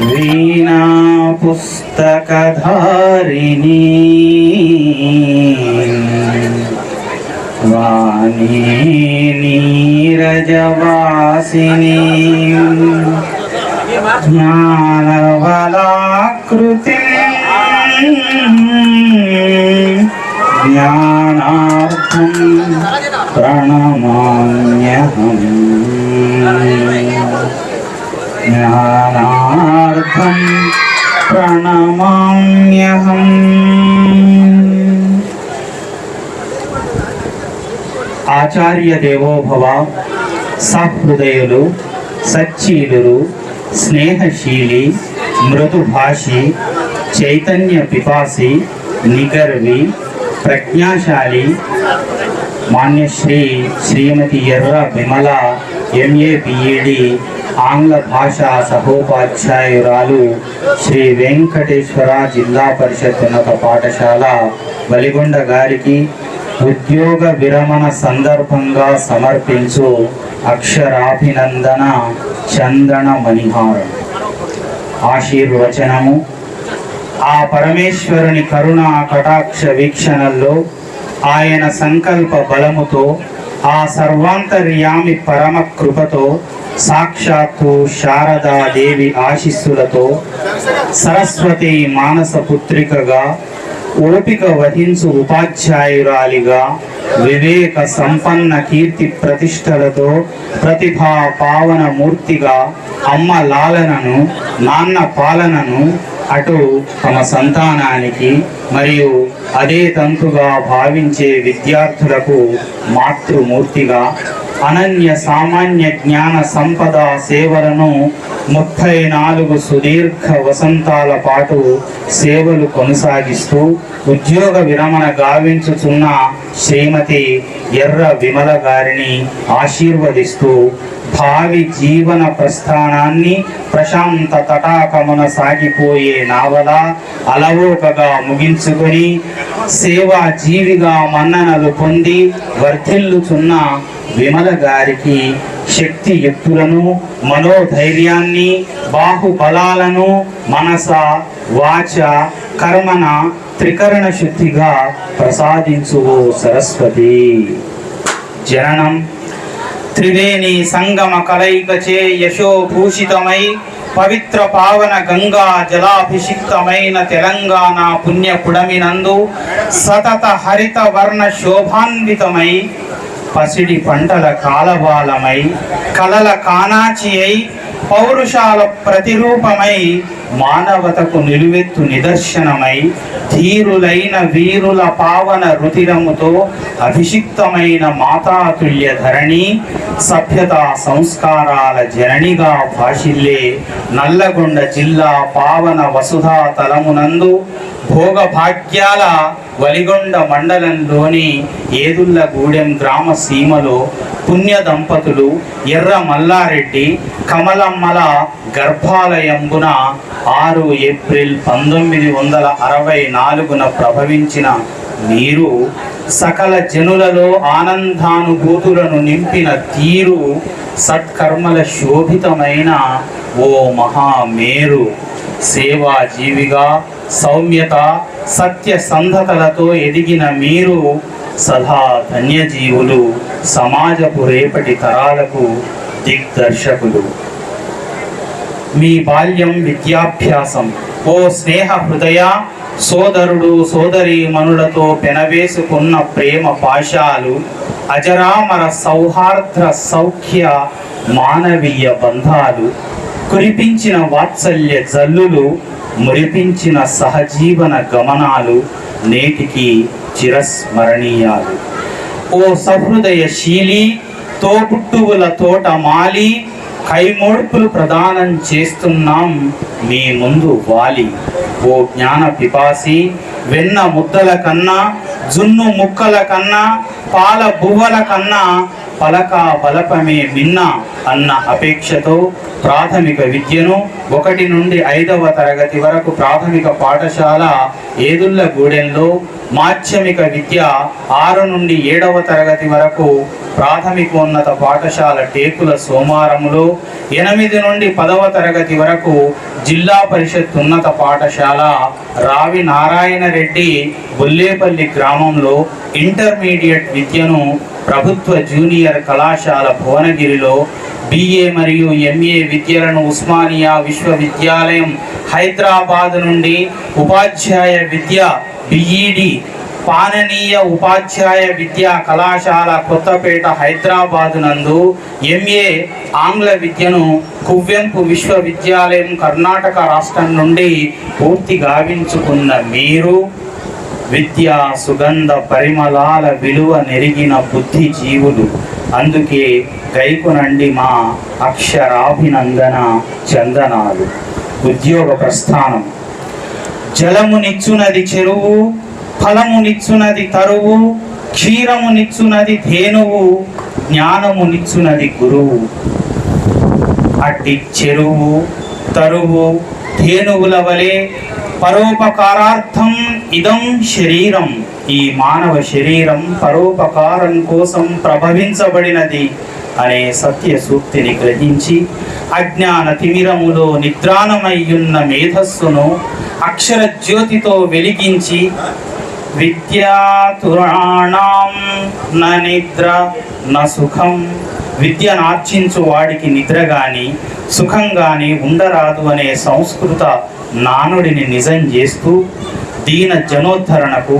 వీణా పుస్తకధారిణి వాణి నీరజవాసిని. జ్ఞానవలాకృతి. జ్ఞానార్థం ప్రణమామ్యహం. జ్ఞానార్థం ప్రణమామ్యహం ఆచార్య దేవోభవ సహృదయులు సచ్చీలురు స్నేహశీలి మృదుభాషి చైతన్య పిపాసి నిగర్వి ప్రజ్ఞాశాలి మాన్యశ్రీ శ్రీమతి ఎర్ర విమల ఎంఏ బిఈడి ఆంగ్ల భాషా సహోపాధ్యాయురాలు శ్రీ వెంకటేశ్వర జిల్లా పరిషత్ ఉన్నత పాఠశాల బలిగొండ గారికి ఉద్యోగ విరమణ సందర్భంగా సమర్పించు అక్షరాభినందన చందన మణిహారం. ఆశీర్వచనము. ఆ పరమేశ్వరుని కరుణ కటాక్ష వీక్షణల్లో ఆయన సంకల్ప బలముతో ఆ సర్వాంతర్యామి పరమ కృపతో సాక్షాత్తు శారదాదేవి ఆశీస్సులతో సరస్వతి మానస పుత్రికగా ఓపిక వహించు ఉపాధ్యాయురాలిగా వివేక సంపన్న కీర్తి ప్రతిష్టలతో ప్రతిభా పావన మూర్తిగా అమ్మ లాలనను నాన్న పాలనను అటు తమ సంతానానికి మరియు అదే తంతుగా భావించే విద్యార్థులకు మాతృమూర్తిగా అనన్య సామాన్య జ్ఞాన సంపద సేవలను ముప్పై నాలుగు సుదీర్ఘ వసంతాల పాటు సేవలు కొనసాగిస్తూ ఉద్యోగ విరమణ గావించుచున్న శ్రీమతి ఎర్ర విమల గారిని ఆశీర్వదిస్తూ భావి జీవన ప్రస్థానాన్ని ప్రశాంత తటాకమున సాగిపోయే నావల అలవోకగా ముగించుకొని సేవా జీవిగా మన్ననలు పొంది వర్ధిల్లుచున్న విమల గారికి శక్తి ఎత్తులను మనోధైర్యాన్ని బాహుబలాలను మనస వాచ కర్మన త్రికరణ శుద్ధిగా ప్రసాదించు సరస్వతి. జననం. త్రివేణి సంగమ కలయికచే యశోభూషితమై పవిత్ర పావన గంగా జలాభిషిక్తమైన తెలంగాణ పుణ్యపుడమినందు సతత హరిత వర్ణ శోభాన్వితమై పసిడి పంటల కాలబాలమై కలల కానాచి అయి పౌరుషాల ప్రతిరూపమై మానవతకు నిలువెత్తు నిదర్శనమై ధీరులైన వీరుల పావన రుతిరముతో అభిషిక్తమైన మాతాతుల్య ధరణి సభ్యతా సంస్కారాల జననిగా భాషిల్లే నల్లగొండ జిల్లా పావన వసుధా తలమునందు భోగభాగ్యాల వలిగొండ మండలంలోని ఏదుల్లగూడెం గ్రామ సీమలో పుణ్య దంపతులు ఎర్ర మల్లారెడ్డి కమలమ్మల గర్భాలయంబున ఆరు ఏప్రిల్ పంతొమ్మిది వందల అరవై నాలుగున ప్రభవించిన మీరు సకల జనులలో ఆనందానుభూతులను నింపిన తీరు సత్కర్మల శోభితమైన ఓ మహామేరు. సేవాజీవిగా సౌమ్యత సత్యసంధతలతో ఎదిగిన మీరు సదా ధన్యజీవులు సమాజపు రేపటి తరాలకు దిగ్దర్శకులు. మీ బాల్యం విద్యాభ్యాసం ఓ స్నేహ హృదయ సోదరుడు సోదరి మనులతో పెనవేసుకున్న ప్రేమ పాశాలు అజరామర సౌహార్ద్ర సౌఖ్య మానవీయ బంధాలు. కురిపించిన వాత్సల్య జల్లులు మురిపించిన సహజీవన గమనాలు నేటికి చిరస్మరణీయాలు. ఓ సహృదయశీలి తోపుట్టువుల తోట మాలి కైమోడ్పులు ప్రదానం చేస్తున్నాం మీ ముందు వాలి. ఓ జ్ఞాన పిపాసి వెన్న ముద్దల కన్నా జున్ను ముక్కల కన్నా పాల బువ్వల కన్నా పలక బలపమే మిన్న అన్న అపేక్షతో ప్రాథమిక విద్యను ఒకటి నుండి ఐదవ తరగతి వరకు ప్రాథమిక పాఠశాల ఏదుల్లగూడెంలో మాధ్యమిక విద్య ఆరు నుండి ఏడవ తరగతి వరకు ప్రాథమికోన్నత పాఠశాల టేకుల సోమారంలో ఎనిమిది నుండి పదవ తరగతి వరకు జిల్లా పరిషత్ ఉన్నత పాఠశాల రావి నారాయణ రెడ్డి బుల్లేపల్లి గ్రామంలో ఇంటర్మీడియట్ విద్యను ప్రభుత్వ జూనియర్ కళాశాల భువనగిరిలో బిఏ మరియు ఎంఏ విద్యలను ఉస్మానియా విశ్వవిద్యాలయం హైదరాబాద్ నుండి ఉపాధ్యాయ విద్య బిఈడి పాననీయ ఉపాధ్యాయ విద్యా కళాశాల కొత్తపేట హైదరాబాద్ నందు ఎంఏ ఆంగ్ల విద్యను కువ్వెంపు విశ్వవిద్యాలయం కర్ణాటక రాష్ట్రం నుండి పూర్తి గావించుకున్న మీరు విద్యా సుగంధ పరిమళాల విలువ నెరిగిన బుద్ధి జీవులు అందుకే గైకునండి మా అక్షరాభినందన చందనాలు. ఉద్యోగ ప్రస్థానం. జలమునిచ్చునది చెరువు ఫలమునిచ్చునది తరువు క్షీరమునిచ్చునది ధేనువు జ్ఞానమునిచ్చునది గురువు. అట్టి చెరువు తరువు ధేనువుల వలె పరోపకారార్థం ఇదం శరీరం. ఈ మానవ శరీరం పరోపకారం కోసం ప్రభవించబడినది అనే సత్య సూక్తిని గ్రహించి అజ్ఞాన తిమిరములో నిద్రానమయ్యున్న మేధస్సును అక్షర జ్యోతితో వెలిగించి విద్యాతురాణం న నిద్ర న సుఖం విద్యనార్జించు వాడికి నిద్ర గాని సుఖం గాని ఉండరాదు అనే సంస్కృత నానుడిని నిజం చేస్తూ దీన జనోద్ధరణకు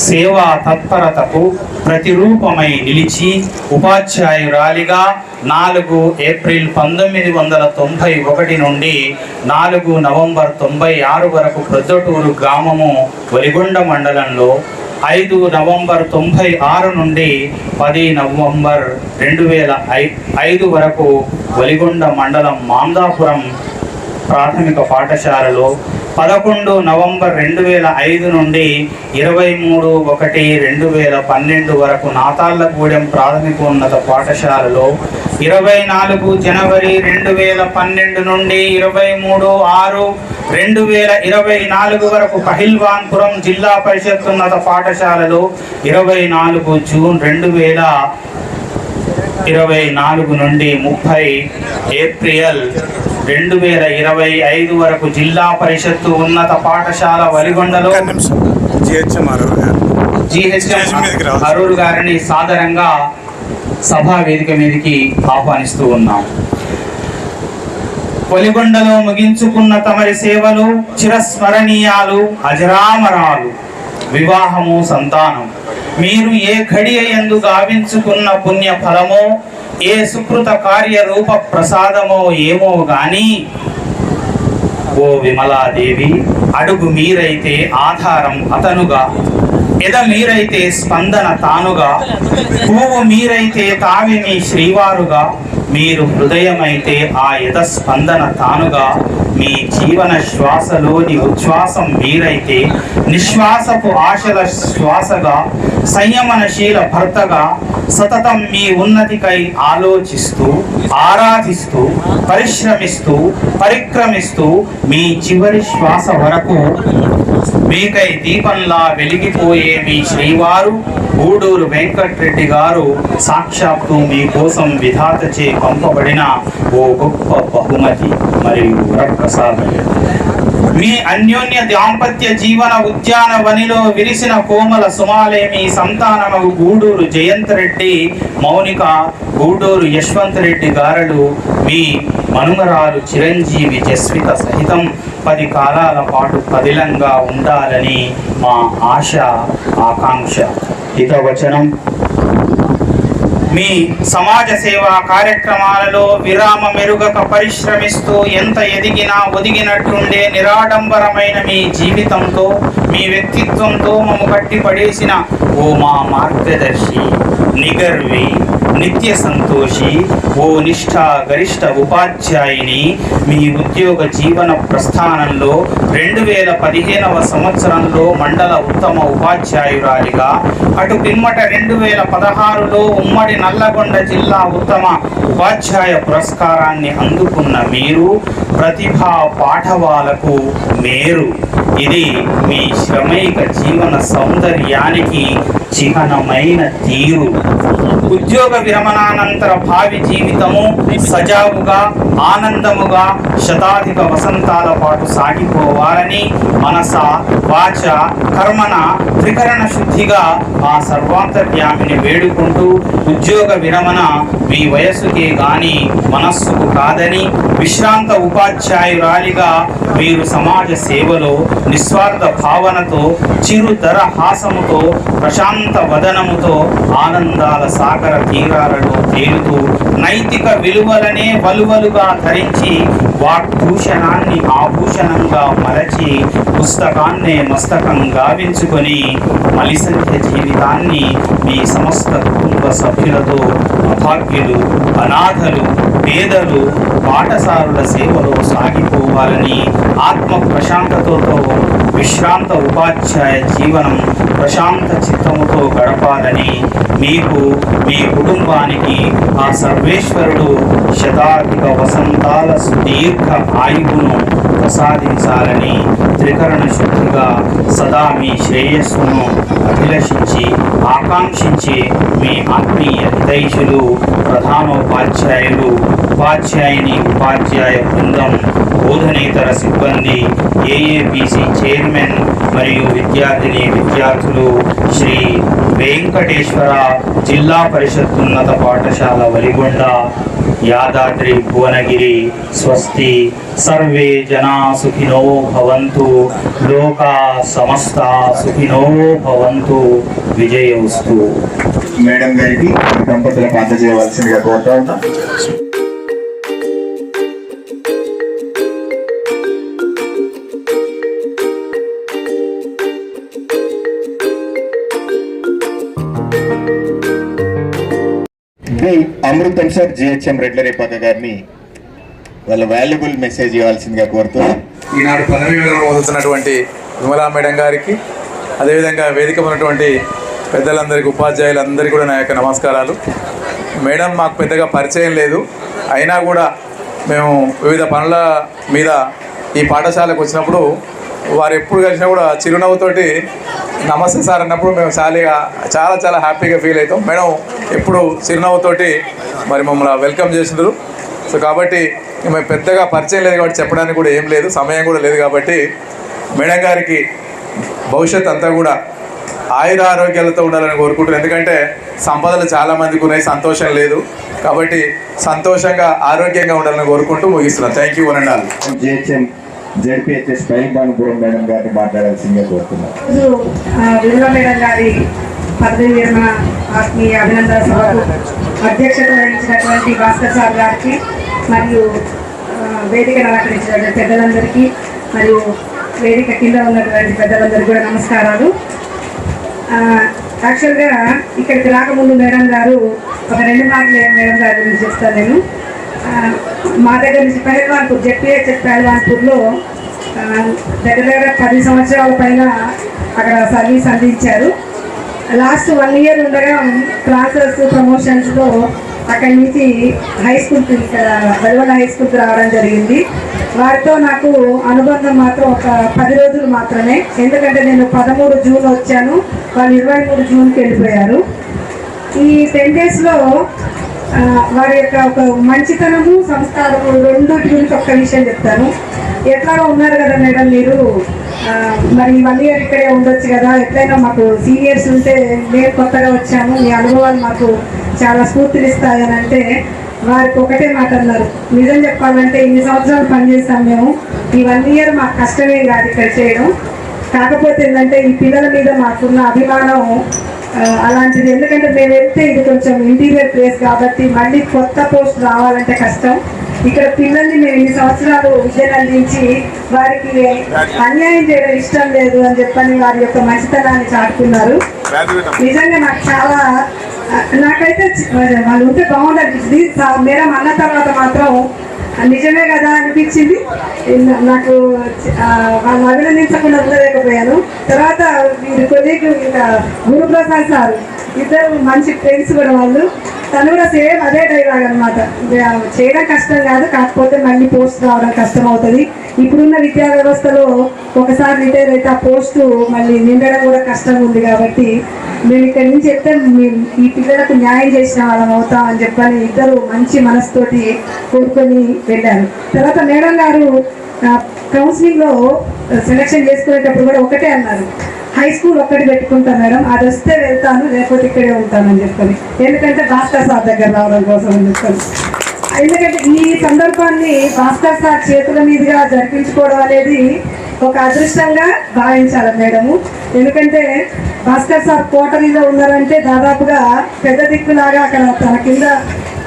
సేవా తత్పరతకు ప్రతిరూపమై నిలిచి ఉపాధ్యాయురాలిగా నాలుగు ఏప్రిల్ పంతొమ్మిది వందల తొంభై ఒకటి నుండి నాలుగు నవంబర్ తొంభై ఆరు వరకు ప్రొద్దటూరు గ్రామము వలిగొండ మండలంలో ఐదు నవంబర్ తొంభై ఆరు నుండి పది నవంబర్ రెండు వేల ఐ- ఐదు వరకు వలిగొండ మండలం మాందాపురం ప్రాథమిక పాఠశాలలో పదకొండు నవంబర్ రెండు వేల ఐదు నుండి ఇరవై మూడు ఒకటి రెండు వేల పన్నెండు వరకు నాతాళ్ళగూడెం ప్రాథమికోన్నత పాఠశాలలో ఇరవై నాలుగు జనవరి రెండు వేల పన్నెండు నుండి ఇరవై మూడు ఆరు రెండు వేల ఇరవై నాలుగు వరకు పహిల్వాన్పురం జిల్లా పరిషత్ ఉన్నత పాఠశాలలో ఇరవై నాలుగు జూన్ రెండు వేల ఇరవై నాలుగు నుండి ముప్పై ఏప్రిల్ రెండు వేల ఇరవై ఐదు వరకు జిల్లా పరిషత్తు ఉన్నత పాఠశాల వలిగొండలో జిహెచ్ఎం. అరూర్ గారిని సాదరంగా సభా వేదిక మీదకి ఆహ్వానిస్తూ ఉన్నాం. పొలిగొండలో ముగించుకున్న తమరి సేవలు చిరస్మరణీయాలు అజరామరాలు వివాహము సంతానం. మీరు ఏ ఘడియ ఎందు గావించుకున్న పుణ్య ఫలమో ఏ సుకృత కార్య రూప ప్రసాదమో ఏమో గాని ఓ విమలాదేవి అడుగు మీరైతే ఆధారం అతనుగా. ఎద మీరైతే స్పందన తానుగా. పువ్వు మీరైతే తావి మీ శ్రీవారుగా. మీరు హృదయమైతే ఆ యథ స్పందన తానుగా. మీ జీవన శ్వాసలోని ఉచ్ఛ్వాసం మీరైతే నిశ్వాసపు ఆశల శ్వాసగా సంయమనశీల భర్తగా సతతం మీ ఉన్నతికై ఆలోచిస్తూ ఆరాధిస్తూ పరిశ్రమిస్తూ పరిక్రమిస్తూ మీ చివరి శ్వాస వరకు మీకై దీపంలా వెలిగిపోయే మీ శ్రీవారు గూడూరు వెంకట్రెడ్డి గారు సాక్షాత్తు మీకోసం విధాతచే పంపబడిన ఓ గొప్ప బహుమతి మరియు మీ అన్యోన్య దాంపత్య జీవన ఉద్యాన వనిలో విరిసిన కోమల సుమాలే మీ సంతానము గూడూరు జయంత్ రెడ్డి మౌనిక గూడూరు యశ్వంత్ రెడ్డి గారలు మీ మనుమరాలు చిరంజీవి జస్విత సహితం పది కాలాల పాటు పదిలంగా ఉండాలని మా ఆశ ఆకాంక్ష. హితవచనం. మీ సమాజ సేవా కార్యక్రమాలలో విరామ మెరుగక పరిశ్రమిస్తూ ఎంత ఎదిగినా ఒదిగినట్టుండే నిరాడంబరమైన మీ జీవితంతో మీ వ్యక్తిత్వంతో మమ్ము కట్టి పడేసిన ఓ మా మార్గదర్శి నిగర్వి. నిత్య సంతోషి ఓ నిష్ఠ గరిష్ట ఉపాధ్యాయుని. మీ ఉద్యోగ జీవన ప్రస్థానంలో రెండు వేల పదిహేనవ సంవత్సరంలో మండల ఉత్తమ ఉపాధ్యాయురాలిగా అటు పిమ్మట రెండు వేల పదహారులో ఉమ్మడి నల్లగొండ జిల్లా ఉత్తమ ఉపాధ్యాయ పురస్కారాన్ని అందుకున్న మీరు ప్రతిభా పాఠవాలకు మేరు. ఇది మీ శ్రమైక జీవన సౌందర్యానికి చిహ్నమైన తీరు. ఉద్యోగ విరమణానంతర భావి జీవితము సజావుగా ఆనందముగా శతాధిక వసంతాల పాటు సాగిపోవాలని మనస వాచ కర్మన త్రికరణ శుద్ధిగా ఆ సర్వాంతర్యామిని వేడుకుంటూ ఉద్యోగ విరమణ మీ వయస్సుకే గాని మనస్సుకు కాదని విశ్రాంత ఉపాధ్యాయురాలిగా మీరు సమాజ సేవలో నిస్వార్థ భావనతో చిరుతర హాసముతో ప్రశాంత వదనముతో ఆనందాల సాగర తీరాలలో తేలుతూ నైతిక విలువలనే వలువలుగా ధరించి వాగ్భూషణాన్ని ఆభూషణంగా మలచి పుస్తకాన్నే మస్తకం గావించుకొని మలిసంఖ్య జీవితాన్ని మీ సమస్త కుటుంబ సభ్యులతో అభాగ్యులు అనాథలు పేదలు పాఠశాలల సేవలో సాగిపోవాలని ఆత్మ ప్రశాంతతతో విశ్రాంత ఉపాధ్యాయ జీవనం ప్రశాంత చిత్తముతో గడపాలని మీకు మీ కుటుంబానికి ఆ సర్వేశ్వరుడు శతాధిక వసంతాల సుదీర్ఘ ఆయువును ప్రసాదించాలని త్రికరణ శుద్ధిగా సదా మీ శ్రేయస్సును అభిలషించి ఆకాంక్షించే మీ ఆత్మీయ హితైషులు ప్రధానోపాధ్యాయులు ఉపాధ్యాయుని ఉపాధ్యాయ బృందం బోధనేతర సిబ్బంది ఏఏబిసి చైర్మన్ మరియు విద్యార్థిని విద్యార్థులు శ్రీ వెంకటేశ్వర జిల్లా పరిషత్ ఉన్నత పాఠశాల వలిగొండ యాదాద్రి భువనగిరి స్వస్తి. సర్వే జనా సుఖినో భవంతు. లోకా సమస్త సుఖినో భవంతు. విజయవస్తు. మేడం గారికి దంపతులకు అందజేయవలసిందిగా కోరుతా ఉన్నా ది అమృతం సార్ జిహెచ్ఎం రెడ్లరేపాక గారిని వాళ్ళ వాల్యుబుల్ మెసేజ్ ఇవ్వాల్సిందిగా కోరుతున్నాం ఈనాడు పదవి విరమణ విమలా మేడం గారికి అదేవిధంగా వేదిక ఉన్నటువంటి పెద్దలందరికీ ఉపాధ్యాయులందరికీ కూడా నా యొక్క నమస్కారాలు. మేడం మాకు పెద్దగా పరిచయం లేదు. అయినా కూడా మేము వివిధ పనుల మీద ఈ పాఠశాలకు వచ్చినప్పుడు వారు ఎప్పుడు కలిసినా కూడా చిరునవ్వుతోటి నమస్తే సార్ అన్నప్పుడు మేము చాలీగా చాలా చాలా హ్యాపీగా ఫీల్ అవుతాం. మేడం ఎప్పుడు చిరునవ్వుతోటి మరి మమ్మల్ని వెల్కమ్ చేసినారు సో కాబట్టి మేము పెద్దగా పరిచయం లేదు కాబట్టి చెప్పడానికి కూడా ఏం లేదు సమయం కూడా లేదు కాబట్టి మేడం గారికి భవిష్యత్ అంతా కూడా ఆయుర ఆరోగ్యాలతో ఉండాలని కోరుకుంటున్నాను ఎందుకంటే సంపదలు చాలా మందికి ఉన్నాయి సంతోషం లేదు. కాబట్టి సంతోషంగా ఆరోగ్యంగా ఉండాలని కోరుకుంటూ ముగిస్తున్నాను థ్యాంక్ యూ అనండి జిహెచ్ఎం జడ్పిహెచ్ఎస్ పైల్బానుపురం మేడం గారిని మాట్లాడాల్సిందే కోరుతున్నాం. ఈరోజు మేడం గారి పదవి విరమణ ఆత్మీయ అభినందన సభకు అధ్యక్షత వహించినటువంటి భాస్కర్ సార్ గారికి మరియు వేదిక వేదికను అలంకరించినటువంటి పెద్దలందరికీ మరియు వేదిక కింద ఉన్నటువంటి పెద్దలందరికీ కూడా నమస్కారాలు. యాక్చువల్గా ఇక్కడికి రాకముందు మేడం గారు ఒక రెండు మాటలు మేడం గారి గురించి చెప్తాను నేను. మా దగ్గర నుంచి పెహల్వాన్పూర్ జెడ్పీహెచ్ఎస్ పెహల్వాన్పూర్లో దగ్గర దగ్గర పది సంవత్సరాల పైన అక్కడ సర్వీస్ అందించారు. లాస్ట్ వన్ ఇయర్ ఉండగా క్లాసెస్ ప్రమోషన్స్లో అక్కడి నుంచి హై స్కూల్కి ఇక్కడ హై స్కూల్కి రావడం జరిగింది. వారితో నాకు అనుబంధం మాత్రం ఒక పది రోజులు మాత్రమే. ఎందుకంటే నేను పదమూడు జూన్ వచ్చాను. వాళ్ళు ఇరవై మూడు జూన్కి వెళ్ళిపోయారు. ఈ టెన్ డేస్లో వారి యొక్క ఒక మంచితనము సంస్కారము రెండు గురించి ఒక్క విషయం చెప్తాను. ఎట్లాగో ఉన్నారు కదా మేడం మీరు. మరి వన్ ఇయర్ ఇక్కడే ఉండొచ్చు కదా. ఎట్లయినా మాకు సీనియర్స్ ఉంటే మేము కొత్తగా వచ్చాము మీ అనుభవాలు మాకు చాలా స్ఫూర్తినిస్తాయని అంటే వారికి ఒకటే మాట అన్నారు. నిజం చెప్పాలంటే ఇన్ని సంవత్సరాలు పనిచేస్తాం మేము. ఈ వన్ ఇయర్ మాకు కష్టమే కాదు ఇక్కడ చేయడం. కాకపోతే ఏంటంటే ఈ పిల్లల మీద మాకున్న అభిమానం అలాంటిది. ఎందుకంటే మేము వెళ్తే ఇది కొంచెం ఇంటీరియర్ ప్లేస్ కాబట్టి మళ్ళీ కొత్త పోస్ట్ రావాలంటే కష్టం. ఇక్కడ పిల్లల్ని మేము ఇన్ని సంవత్సరాలు విద్యను అందించి వారికి అన్యాయం చేయడం ఇష్టం లేదు అని చెప్పని వారి యొక్క మంచితనాన్ని చాటుకున్నారు. నిజంగా నాకు చాలా నాకైతే వాళ్ళు ఉంటే బాగుండనిపించింది మేడం అన్న తర్వాత మాత్రం నిజమే కదా అనిపించింది. నాకు ఆ, వాళ్ళని అభినందించకుండా ఉండలేకపోయాను తర్వాత వీరి కొద్దిగా ఇంకా గురుప్రసాద్ సార్ ఇద్దరు మంచి ఫ్రెండ్స్ కూడా వాళ్ళు. తను కూడా సేమ్ అదే డైలాగ్ అనమాట చేయడం కష్టం కాదు కాకపోతే మళ్ళీ పోస్ట్ రావడం కష్టం అవుతుంది ఇప్పుడున్న విద్యా వ్యవస్థలో ఒకసారి రిటైర్ అయితే ఆ పోస్టు మళ్ళీ నిండడం కూడా కష్టం ఉంది కాబట్టి మేము ఇక్కడ నుంచి చెప్తే మేము ఈ పిల్లలకు న్యాయం చేసిన వాళ్ళం అవుతాం అని చెప్పని ఇద్దరు మంచి మనసుతోటి కోరుకొని వెళ్ళారు. తర్వాత మేడం గారు కౌన్సిలింగ్లో సెలెక్షన్ సెలక్షన్ చేసుకునేటప్పుడు కూడా ఒకటే అన్నారు. హై స్కూల్ ఒక్కటి పెట్టుకుంటా మేడం. అది వస్తే వెళ్తాను లేకపోతే ఇక్కడే ఉంటానని చెప్పని. ఎందుకంటే భాస్కర్ సార్ దగ్గర రావడం కోసం అని చెప్పని. ఎందుకంటే ఈ సందర్భాన్ని భాస్కర్ సార్ చేతుల మీదుగా జరిపించుకోవడం అనేది ఒక అదృష్టంగా భావించాలి మేడము ఎందుకంటే భాస్కర్ సార్ కోటరీలో ఉన్నారంటే దాదాపుగా పెద్ద దిక్కులాగా అక్కడ తన కింద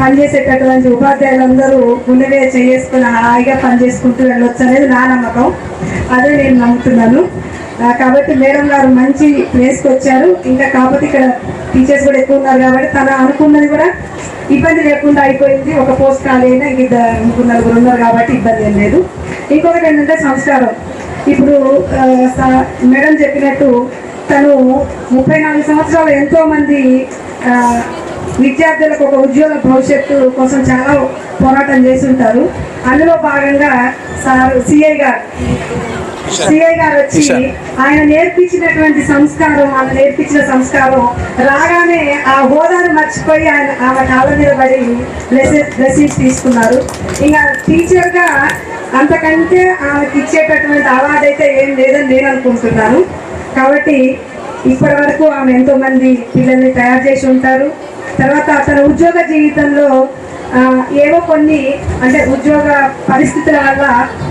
పనిచేసేటటువంటి ఉపాధ్యాయులందరూ ముందుగా చేసుకుని హాయిగా పనిచేసుకుంటూ వెళ్ళొచ్చు అనేది నా నమ్మకం. అదే నేను నమ్ముతున్నాను. కాబట్టి మేడం గారు మంచి ప్లేస్కి వచ్చారు. ఇంకా కాకపోతే ఇక్కడ టీచర్స్ కూడా ఎక్కువ ఉన్నారు కాబట్టి తన అనుకున్నది కూడా ఇబ్బంది లేకుండా అయిపోయింది. ఒక పోస్ట్ ఖాళీ అయినా ఇంక ఇద్దరు ముగ్గురు నలుగురు ఉన్నారు కాబట్టి ఇబ్బంది ఏం లేదు. ఇంకొకటి ఏంటంటే సంస్కారం. ఇప్పుడు మేడం చెప్పినట్టు తను ముప్పై నాలుగు సంవత్సరాలు ఎంతో మంది ఆ, విద్యార్థులకు ఒక ఉద్యోగ భవిష్యత్తు కోసం చాలా పోరాటం చేసి ఉంటారు అందులో భాగంగా సార్ సిఐ గారు. సిఐ గారు వచ్చి. ఆయన నేర్పించినటువంటి సంస్కారం ఆయన నేర్పించిన సంస్కారం రాగానే ఆ హోదాను మర్చిపోయి ఆయన ఆమె కాళ్ళ మీద పడి బ్లెస్సింగ్స్ తీసుకున్నారు. ఇంకా టీచర్గా అంతకంటే ఆమెకి ఇచ్చేటటువంటి అవార్డు అయితే ఏం లేదని నేను అనుకుంటున్నాను. కాబట్టి ఇప్పటి వరకు ఆమె ఎంతో మంది పిల్లల్ని తయారు చేసి ఉంటారు. తర్వాత తన ఉద్యోగ జీవితంలో ఏవో కొన్ని అంటే ఉద్యోగ పరిస్థితుల వల్ల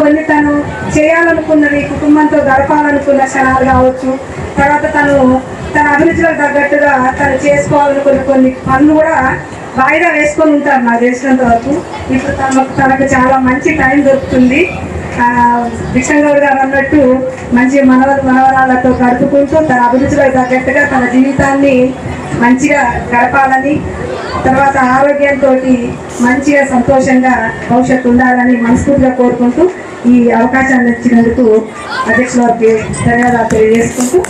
కొన్ని తను చేయాలనుకున్నవి కుటుంబంతో గడపాలనుకున్న క్షణాలు కావచ్చు. తర్వాత తను తన అభిరుచులకు తగ్గట్టుగా తను చేసుకోవాలనుకున్న కొన్ని పనులు కూడా వాయిదా వేసుకొని ఉంటారు నాకు తెలిసినంత వరకు ఇప్పుడు తనకు తనకు చాలా మంచి టైం దొరుకుతుంది. ఆ, గౌడ్ గారు అన్నట్టు మంచి మనవ మనవరాలతో గడుపుకుంటూ తన అభిరుచిలో తగ్గట్టుగా తన జీవితాన్ని మంచిగా గడపాలని తర్వాత ఆరోగ్యంతో మంచిగా సంతోషంగా భవిష్యత్తు ఉండాలని మనస్ఫూర్తిగా కోరుకుంటూ ఈ అవకాశాన్ని ఇచ్చినందుకు అధ్యక్షుల వారికి ధన్యవాదాలు తెలియజేసుకుంటూ